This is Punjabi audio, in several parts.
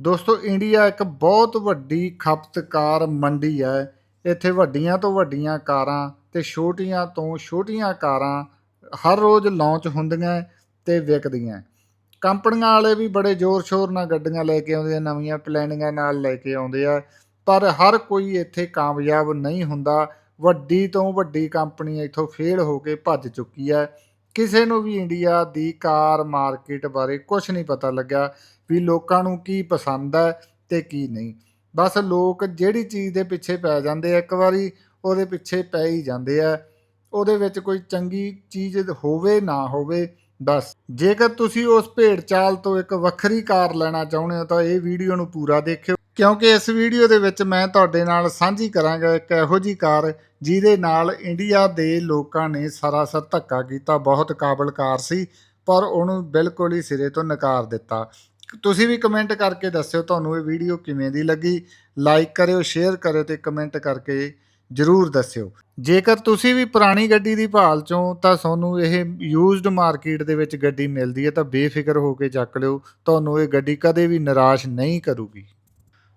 ਦੋਸਤੋ, ਇੰਡੀਆ ਇੱਕ ਬਹੁਤ ਵੱਡੀ ਖਪਤਕਾਰ ਮੰਡੀ ਹੈ। ਇੱਥੇ ਵੱਡੀਆਂ ਤੋਂ ਵੱਡੀਆਂ ਕਾਰਾਂ ਤੇ ਛੋਟੀਆਂ ਤੋਂ ਛੋਟੀਆਂ ਕਾਰਾਂ ਹਰ ਰੋਜ਼ ਲਾਂਚ ਹੁੰਦੀਆਂ ਤੇ ਵਿਕਦੀਆਂ। ਕੰਪਨੀਆਂ ਵਾਲੇ ਵੀ ਬੜੇ ਜ਼ੋਰ ਸ਼ੋਰ ਨਾਲ ਗੱਡੀਆਂ ਲੈ ਕੇ ਆਉਂਦੇ ਆ, ਨਵੀਆਂ ਪਲੈਨਿੰਗਾਂ ਨਾਲ ਲੈ ਕੇ ਆਉਂਦੇ ਆ, ਪਰ ਹਰ ਕੋਈ ਇੱਥੇ ਕਾਮਯਾਬ ਨਹੀਂ ਹੁੰਦਾ। ਵੱਡੀ ਤੋਂ ਵੱਡੀ ਕੰਪਨੀ ਇੱਥੋਂ ਫੇਲ ਹੋ ਕੇ ਭੱਜ ਚੁੱਕੀ ਹੈ। ਕਿਸੇ ਨੂੰ ਵੀ ਇੰਡੀਆ ਦੀ ਕਾਰ ਮਾਰਕੀਟ ਬਾਰੇ ਕੁਝ ਨਹੀਂ ਪਤਾ ਲੱਗਿਆ ਵੀ ਲੋਕਾਂ ਨੂੰ ਕੀ ਪਸੰਦ ਹੈ ਤੇ ਕੀ ਨਹੀਂ। ਬਸ ਲੋਕ ਜਿਹੜੀ ਚੀਜ਼ ਦੇ ਪਿੱਛੇ ਪੈ ਜਾਂਦੇ ਆ, ਇੱਕ ਵਾਰੀ ਉਹਦੇ ਪਿੱਛੇ ਪੈ ਹੀ ਜਾਂਦੇ ਆ, ਉਹਦੇ ਵਿੱਚ ਕੋਈ ਚੰਗੀ ਚੀਜ਼ ਹੋਵੇ ਨਾ ਹੋਵੇ, ਬਸ। ਜੇਕਰ ਤੁਸੀਂ ਉਸ ਭੇਡ ਚਾਲ ਤੋਂ ਇੱਕ ਵੱਖਰੀ ਕਾਰ ਲੈਣਾ ਚਾਹੁੰਦੇ ਹੋ ਤਾਂ ਇਹ ਵੀਡੀਓ ਨੂੰ ਪੂਰਾ ਦੇਖਿਓ। ਕਿਉਂਕਿ ਇਸ ਵੀਡੀਓ ਦੇ ਵਿੱਚ ਮੈਂ ਤੁਹਾਡੇ ਨਾਲ ਸਾਂਝੀ ਕਰਾਂਗਾ ਇੱਕ ਇਹੋ ਜੀ ਕਾਰ, ਜਿਹਦੇ ਨਾਲ ਇੰਡੀਆ ਦੇ ਲੋਕਾਂ ਨੇ ਸਰਾਸਰ ਧੱਕਾ ਕੀਤਾ, ਬਹੁਤ ਕਾਬਲ ਕਾਰ ਸੀ, ਪਰ ਉਹਨੂੰ ਬਿਲਕੁਲ ਹੀ ਸਿਰੇ ਤੋਂ ਨਕਾਰ ਦਿੱਤਾ। ਤੁਸੀਂ ਵੀ ਕਮੈਂਟ ਕਰਕੇ ਦੱਸਿਓ ਤੁਹਾਨੂੰ ਇਹ ਵੀਡੀਓ ਕਿਵੇਂ ਦੀ ਲੱਗੀ। ਲਾਈਕ ਕਰਿਓ ਸ਼ੇਅਰ ਕਰਿਓ ਤੇ ਕਮੈਂਟ ਕਰਕੇ ਜਰੂਰ ਦੱਸਿਓ। ਜੇਕਰ ਤੁਸੀਂ ਵੀ ਪੁਰਾਣੀ ਗੱਡੀ ਦੀ ਭਾਲ ਚੋਂ ਤਾਂ ਤੁਹਾਨੂੰ ਇਹ ਯੂਜ਼ਡ ਮਾਰਕੀਟ ਦੇ ਵਿੱਚ ਗੱਡੀ ਮਿਲਦੀ ਹੈ ਤਾਂ ਬੇਫਿਕਰ ਹੋ ਕੇ ਚੱਕ ਲਿਓ। ਤੁਹਾਨੂੰ ਇਹ ਗੱਡੀ ਕਦੇ ਵੀ ਨਿਰਾਸ਼ ਨਹੀਂ ਕਰੂਗੀ।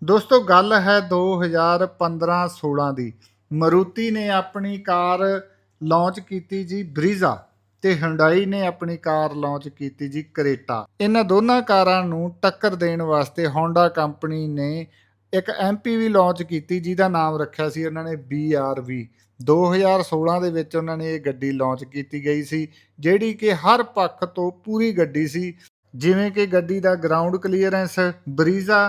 ਦੋਸਤੋ, ਗੱਲ ਹੈ 2015-16 ਦੀ। ਮਰੂਤੀ ਨੇ ਆਪਣੀ ਕਾਰ ਲਾਂਚ ਕੀਤੀ ਜੀ ਬਰੀਜ਼ਾ ਤੇ ਹੁੰਡਾਈ ਨੇ ਆਪਣੀ ਕਾਰ ਲਾਂਚ ਕੀਤੀ ਜੀ ਕਰੇਟਾ। ਇਹਨਾਂ ਦੋਨਾਂ ਕਾਰਾਂ ਨੂੰ ਟੱਕਰ ਦੇਣ ਵਾਸਤੇ ਹੋਂਡਾ ਕੰਪਨੀ ਨੇ ਇੱਕ ਐਮਪੀਵੀ ਲਾਂਚ ਕੀਤੀ, ਜਿਹਦਾ ਨਾਮ ਰੱਖਿਆ ਸੀ ਉਹਨਾਂ ਨੇ BRV 2016 ਦੇ ਵਿੱਚ ਉਹਨਾਂ ਨੇ ਇਹ ਗੱਡੀ ਲਾਂਚ ਕੀਤੀ ਗਈ ਸੀ, ਜਿਹੜੀ ਕਿ ਹਰ ਪੱਖ ਤੋਂ ਪੂਰੀ ਗੱਡੀ ਸੀ, ਜਿਵੇਂ ਕਿ ਗੱਡੀ ਦਾ ਗਰਾਊਂਡ ਕਲੀਅਰੈਂਸ ਬਰੀਜ਼ਾ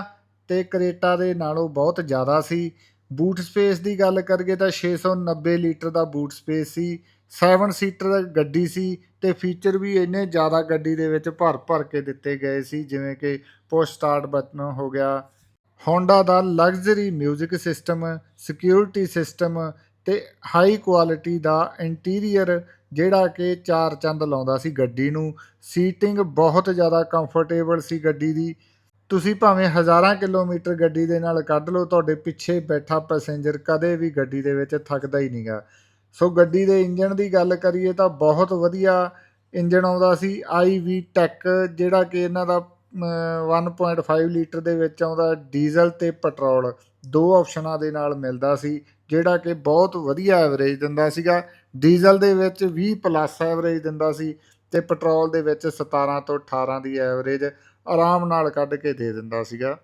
ਤੇ ਕਰੇਟਾ ਦੇ ਨਾਲੋਂ ਬਹੁਤ ਜ਼ਿਆਦਾ ਸੀ। ਬੂਟ ਸਪੇਸ ਦੀ ਗੱਲ ਕਰੀਏ ਤਾਂ 690 ਲੀਟਰ ਦਾ ਬੂਟ ਸਪੇਸ ਸੀ। 7 ਸੀਟਰ ਗੱਡੀ ਸੀ ਤੇ ਫੀਚਰ ਵੀ ਇੰਨੇ ਜ਼ਿਆਦਾ ਗੱਡੀ ਦੇ ਵਿੱਚ ਭਰ ਭਰ ਕੇ ਦਿੱਤੇ ਗਏ ਸੀ, ਜਿਵੇਂ ਕਿ ਪੁਸ਼ ਸਟਾਰਟ ਬਟਨ ਹੋ ਗਿਆ ਹੋਂਡਾ ਦਾ ਲਗਜ਼ਰੀ 뮤직 ਸਿਸਟਮ ਸਿਕਿਉਰਿਟੀ ਸਿਸਟਮ ਤੇ ਹਾਈ ਕੁਆਲਿਟੀ ਦਾ ਇੰਟੀਰੀਅਰ ਜਿਹੜਾ ਕਿ ਚਾਰ ਚੰਦ ਲਾਉਂਦਾ ਸੀ ਗੱਡੀ ਨੂੰ। ਸੀਟਿੰਗ ਬਹੁਤ ਜ਼ਿਆਦਾ ਕੰਫਰਟੇਬਲ ਸੀ ਗੱਡੀ ਦੀ। ਤੁਸੀਂ ਭਾਵੇਂ ਹਜ਼ਾਰਾਂ ਕਿਲੋਮੀਟਰ ਗੱਡੀ ਦੇ ਨਾਲ ਕੱਢ ਲਓ ਤੁਹਾਡੇ ਪਿੱਛੇ ਬੈਠਾ ਪੈਸੇਂਜਰ ਕਦੇ ਵੀ ਗੱਡੀ ਦੇ ਵਿੱਚ ਥੱਕਦਾ ਹੀ ਨਹੀਂਗਾ। ਸੋ ਗੱਡੀ ਦੇ ਇੰਜਣ ਦੀ ਗੱਲ ਕਰੀਏ ਤਾਂ ਬਹੁਤ ਵਧੀਆ ਇੰਜਣ ਆਉਂਦਾ ਸੀ ਆਈਵੀ ਟੈਕ ਜਿਹੜਾ ਕਿ ਇਹਨਾਂ ਦਾ ਅਮ, 1.5 ਲੀਟਰ ਦੇ ਵਿੱਚ ਆਉਂਦਾ ਡੀਜ਼ਲ ਤੇ ਪੈਟਰੋਲ। ਦੋ ਆਪਸ਼ਨਾਂ ਦੇ ਨਾਲ ਮਿਲਦਾ ਸੀ ਜਿਹੜਾ ਕਿ ਬਹੁਤ ਵਧੀਆ ਐਵਰੇਜ ਦਿੰਦਾ ਸੀਗਾ। ਡੀਜ਼ਲ ਦੇ ਵਿੱਚ 20 ਪਲੱਸ ਐਵਰੇਜ ਦਿੰਦਾ ਸੀ ਤੇ ਪੈਟਰੋਲ ਦੇ ਵਿੱਚ 17 ਤੋਂ 18 ਦੀ ਐਵਰੇਜ ਆਰਾਮ ਨਾਲ ਕੱਢ ਕੇ ਦੇ ਦਿੰਦਾ ਸੀਗਾ।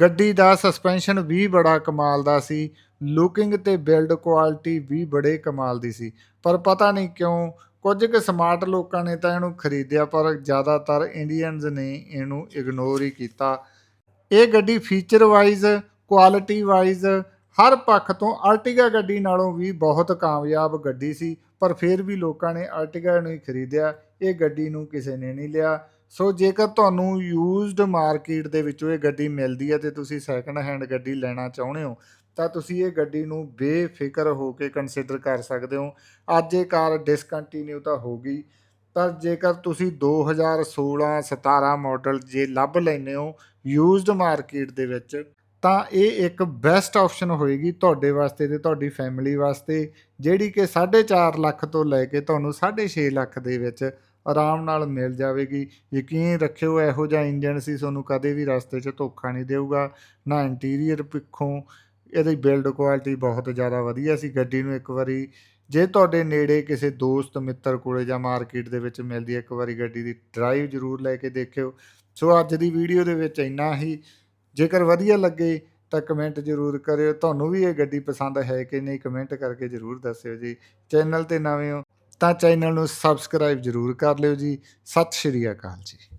ਗੱਡੀ ਦਾ ਸਸਪੈਂਸ਼ਨ ਵੀ ਬੜਾ ਕਮਾਲ ਦਾ ਸੀ। ਲੁਕਿੰਗ ਤੇ ਬਿਲਡ ਕੁਆਲਿਟੀ ਵੀ ਬੜੇ ਕਮਾਲ ਦੀ ਸੀ। ਪਰ ਪਤਾ ਨਹੀਂ ਕਿਉਂ, ਕੁਝ ਕੁ ਸਮਾਰਟ ਲੋਕਾਂ ਨੇ ਤਾਂ ਇਹਨੂੰ ਖਰੀਦਿਆ, ਪਰ ਜ਼ਿਆਦਾਤਰ ਇੰਡੀਅਨਸ ਨੇ ਇਹਨੂੰ ਇਗਨੋਰ ਹੀ ਕੀਤਾ। ਇਹ ਗੱਡੀ ਫੀਚਰ ਵਾਈਜ਼ ਕੁਆਲਿਟੀ ਵਾਈਜ਼ ਹਰ ਪੱਖ ਤੋਂ ਆਰਟੀਗਾ ਗੱਡੀ ਨਾਲੋਂ ਵੀ ਬਹੁਤ ਕਾਮਯਾਬ ਗੱਡੀ ਸੀ। ਪਰ ਫਿਰ ਵੀ ਲੋਕਾਂ ਨੇ ਆਰਟੀਗਾ ਨੂੰ ਹੀ ਖਰੀਦਿਆ। ਇਹ ਗੱਡੀ ਨੂੰ ਕਿਸੇ ਨੇ ਨਹੀਂ ਲਿਆ। ਸੋ ਜੇਕਰ ਤੁਹਾਨੂੰ ਯੂਜ਼ਡ ਮਾਰਕੀਟ ਦੇ ਵਿੱਚੋਂ ਇਹ ਗੱਡੀ ਮਿਲਦੀ ਹੈ ਤੇ ਤੁਸੀਂ ਸੈਕੰਡ ਹੈਂਡ ਗੱਡੀ ਲੈਣਾ ਚਾਹੁੰਦੇ ਹੋ, ਤਾਂ ਤੁਸੀਂ ਇਹ ਗੱਡੀ ਨੂੰ ਬੇਫਿਕਰ ਹੋ ਕੇ ਕੰਸੀਡਰ ਕਰ ਸਕਦੇ ਹੋ। ਅੱਜ ਇਹ ਕਾਰ ਡਿਸਕੰਟੀਨਿਊ ਤਾਂ ਹੋ ਗਈ, ਪਰ ਜੇਕਰ ਤੁਸੀਂ 2016 17 ਮਾਡਲ ਜੇ ਲੱਭ ਲੈਂਦੇ ਹੋ ਯੂਜ਼ਡ ਮਾਰਕੀਟ ਦੇ ਵਿੱਚ, ਤਾਂ ਇਹ ਇੱਕ ਬੈਸਟ ਆਪਸ਼ਨ ਹੋਏਗੀ ਤੁਹਾਡੇ ਵਾਸਤੇ ਤੇ ਤੁਹਾਡੀ ਫੈਮਿਲੀ ਵਾਸਤੇ, ਜਿਹੜੀ ਕਿ 4.5 ਲੱਖ ਤੋਂ ਲੈ ਕੇ ਤੁਹਾਨੂੰ 6.5 ਲੱਖ ਦੇ ਵਿੱਚ ਆਰਾਮ ਨਾਲ ਮਿਲ ਜਾਵੇਗੀ। ਯਕੀਨ ਰੱਖਿਓ, ਇਹੋ ਜਿਹਾ ਇੰਜਨ ਸੀ, ਤੁਹਾਨੂੰ ਕਦੇ ਵੀ ਰਸਤੇ 'ਚ ਧੋਖਾ ਨਹੀਂ ਦੇਊਗਾ। ਨਾ ਇੰਟੀਰੀਅਰ ਪਿੱਖੋਂ, ਇਹਦੀ ਬਿਲਡ ਕੁਆਲਿਟੀ ਬਹੁਤ ਜ਼ਿਆਦਾ ਵਧੀਆ ਸੀ। ਗੱਡੀ ਨੂੰ ਇੱਕ ਵਾਰੀ, ਜੇ ਤੁਹਾਡੇ ਨੇੜੇ ਕਿਸੇ ਦੋਸਤ, ਮਿੱਤਰ ਕੋਲੇ ਜਾਂ ਮਾਰਕੀਟ ਦੇ ਵਿੱਚ ਮਿਲਦੀ ਹੈ, ਇੱਕ ਵਾਰੀ ਗੱਡੀ ਦੀ ਡਰਾਈਵ ਜ਼ਰੂਰ ਲੈ ਕੇ ਦੇਖਿਓ। ਸੋ ਅੱਜ ਦੀ ਵੀਡੀਓ ਦੇ ਵਿੱਚ ਇੰਨਾ ਹੀ। ਜੇਕਰ ਵਧੀਆ ਲੱਗੇ, ਤਾਂ ਕਮੈਂਟ ਜ਼ਰੂਰ ਕਰਿਓ। ਤੁਹਾਨੂੰ ਵੀ ਇਹ ਗੱਡੀ ਪਸੰਦ ਹੈ ਕਿ ਨਹੀਂ, ਕਮੈਂਟ ਕਰਕੇ ਜ਼ਰੂਰ ਦੱਸਿਓ ਜੀ। ਚੈਨਲ ਤੇ ਨਵੇਂ ਹੋ ਤਾਂ ਚੈਨਲ ਨੂੰ ਸਬਸਕ੍ਰਾਈਬ ਜ਼ਰੂਰ ਕਰ ਲਿਓ ਜੀ। ਸਤਿ ਸ਼੍ਰੀ ਅਕਾਲ ਜੀ।